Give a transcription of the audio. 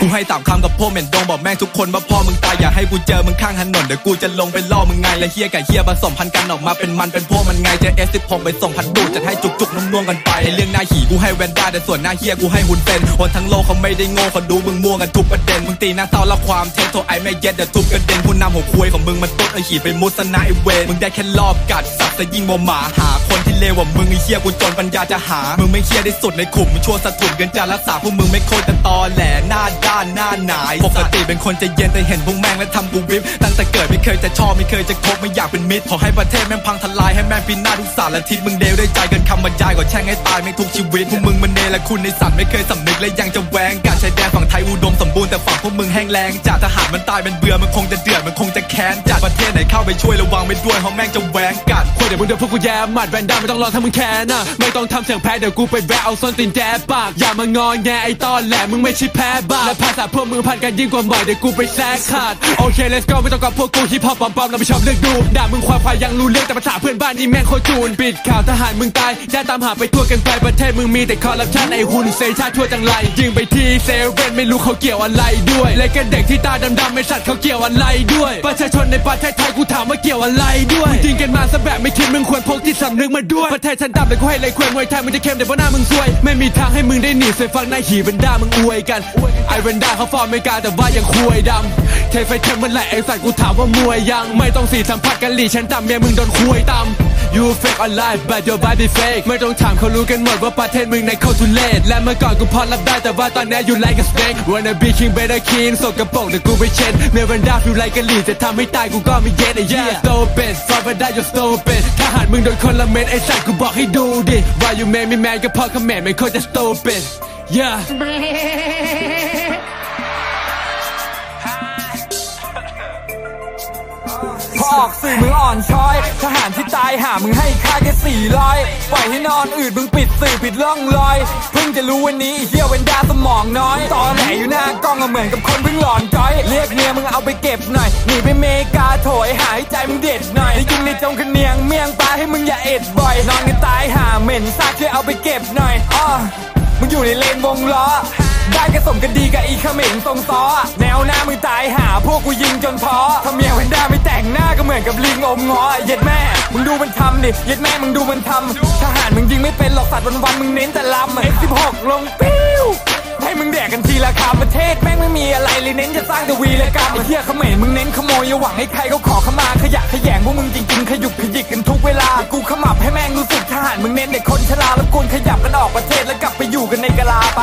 กูให้สามคำกับพวกเหม็นดงบอกแม่งทุกคนว่าพ่อมึงตายอย่าให้กูเจอมึงข้างถนนเดี๋ยวกูจะลงไปล่อมึงไงและเฮียกับเฮียผสมพันธ์กันออกมาเป็นมันเป็นพวกมันไงเจอเอสสิบหกไปส่งพันดูจะให้จุกจุกนุ่มๆกันไปไอ้เรื่องหน้าหี่กูให้แวนด้าแต่ส่วนหน้าเฮียกูให้หุ่นเต้นคนทั้งโลกเขาไม่ได้โง่เขาดูมึงม่วกันทุกประเด็นมึงตีหน้าเศร้าละความเท็จโทรไอ้แม่เย็ดเดี๋ยวทุบกระเด็นผู้นำหัวคุยของมึงมันตุ๊ดไอ้หีไปมุสนาไอเวนมึงได้แค่รอบกัดสัตว์จะยิ่งกว่าหมาหาคนที่เลวกว่ามึงไอ้เฮียกูจนปัญญาจะหามึงไม่เฮียได้สุดในขุมชั่วสะถุนกันจะรักษาพวกมึงไม่โคตรต่ตอแหลหน้าดานหน้าหนายปกติเป็นคนจะเย็นแต่เห็นพวกแม่งแล้วทำกูวิบตั้งแต่เกิดไม่เคยจะชอบไม่เคยจะคบไม่อยากเป็นมิตรขอให้ประเทศแม่งพังทลายให้แม่งพินาศทุกสารและทิศมึงเดวได้ใจกันคำบรรยายก่อนแช่งให้ตายไม่ทุกชีวิตพวกมึงมันเนรคุณในสัตว์ไม่เคยสำนึกและยังจะแหวงการชายแดนฝั่งไทยอุดมสมบูรณ์แต่ฝั่งพวกมึงแห้งแล้งจากทหารมันตายเป็นเบื่อมันคงจะเดือดมันคงจะแค้นจ ประเทศไหนเข้าไปช่วยระวังไม่ด้วยเพราแม่งจะแหวงกัดคุยเดี๋ยวมึงเดี๋ยวพวกกูแย่หมัดแวนด้าไม่ต้องรอถ้ามึงแค้นนะไม่ต้องทำเสียงแพ้เดี๋ยวกูไปแวะเอาส้นตีนแจปากอย่ามางอแงไอ้ตอนแหลมึงไม่ใช่แพ้บ้าและภาษาพวกมึงพันกันยิ่งกว่าหมอยเดี๋ยวกูไปแซกขาดโอเค let's go ไม่ต้องกับพวกกูฮิปฮอปปอมๆเราไม่ชอบเลือกดูด่ามึงควายควายยังรู้เรื่องแต่ภาษาเพื่อนบ้านนี่แม่งโคตรจูนปิดข่าวทหารมึงตายญาติตามหาไปทั่วกันไปประเทศมึงมีแต่คอร์รัปชันไอ้หุ่นเซชาทั่วจังไรยิงไปที่เซเว่นไม่รู้เขาเกี่ยวอะไรด้วย และก็เด็กที่ตาดำๆไม่สัตว์เขาเกี่ยวอะไรด้วย ประชาชนในปประเทศไทยกูถามว่าเกี่ยวอะไรด้วยจริงกันมาซะแบบไม่คิดมึงควรพกจิตสำนึกมาด้วยประเทศฉันดำแต่กูให้เลยควรมวยไทยมึงจะเข้มแต่เพราะหน้ามึงซวย ไม่มีทางให้มึงได้หนีเสียฟังนายหีเป็นด้ามึงอวยกันไอเวนด้าเขาฟอร์มไม่กาแต่ว่ายังควยดำ เทไฟเทมเมื่อไหร่ไอสัตว์กูถามว่ามวยยัง ไม่ต้องสีสัมผัสกันหลีฉันต่ำเมียมึงโดนควยตำ You fake alive but your body fake ไม่ต้องถามเขารู้กันหมดว่าประเทศมึงในเข้าทุเลศและเมื่อก่อนกูพอรับได้แต่ว่าตอนนี้ you like a snake wanna be king better king สกปรกเดี๋ยวกูไปเช็ดเมื่อวันดาฟิวไลกันหลีจะทำให้ตายกูก็ไม่เย็ดไอ้เหี้ย stupid ฟอร์มได้ you stupid ทหารมึงโดนคนละเม็ดไอ้สัตว์กูบอกให้ดูดิ Why you made me mad ก็เพราะคอมเมนต์ไม่โคตรจะ stupid yeah ออกสื่อมึงอ่อนช้อย ทหารที่ตายหามึงให้ค่าแค่สี่ร้อยปล่อยให้นอนอืดมึงปิดสื่อปิดร่องรอย เพิ่งจะรู้วันนี้เฮียเวนดาสมองน้อย ตอนแหลอยู่หน้ากล้องก็เหมือนกับคนเพิ่งหลอนจ้อย เรียกเมียมึงเอาไปเก็บหน่อย หนีไปเมกาโถยหายใจมึงเด็ดหน่อยในยุงในจงคะเนียงเมียงปลาให้มึงอย่าเอ็ดบ่อย นอนกันตายหาเหม็นซากช่วยเอาไปเก็บหน่อยอ้อมึงอยู่ในเลนวงล้อ ได้กระสมกันดีกับอีขมรทรงซ้อแนวหน้ามึงตายหาพวกกูยิงจนท้อถ้าเมียเวนด้าไม่แต่งหน้าก็เหมือนกับลิงอมงอเย็ดแม่ มึงดูมันทำดิเย็ดแม่มึงดูมันทำทหารมึงยิงไม่เป็นหรอกสัตว์วันๆมึงเน้นแต่ลำ F16 ลงปิ้วให้มึงแดกกันทีละคำประเทศแม่งไม่มีอะไรเลยเน้นจะสร้างแต่วีรกรรมไอ้เหี้ยเขมรมึงเน้นขโมยอย่าหวังให้ใครเขาขอขมาขยะขยงพวกมึงจริงๆขยุกขยิกกันทุกเวลากูขมับให้แม่งรู้สึกทหารมึงเน้นเด็กคนชราแล้วกวนขยับกันออกประเทศแล้วกลับไปอยู่กันในกะลาไป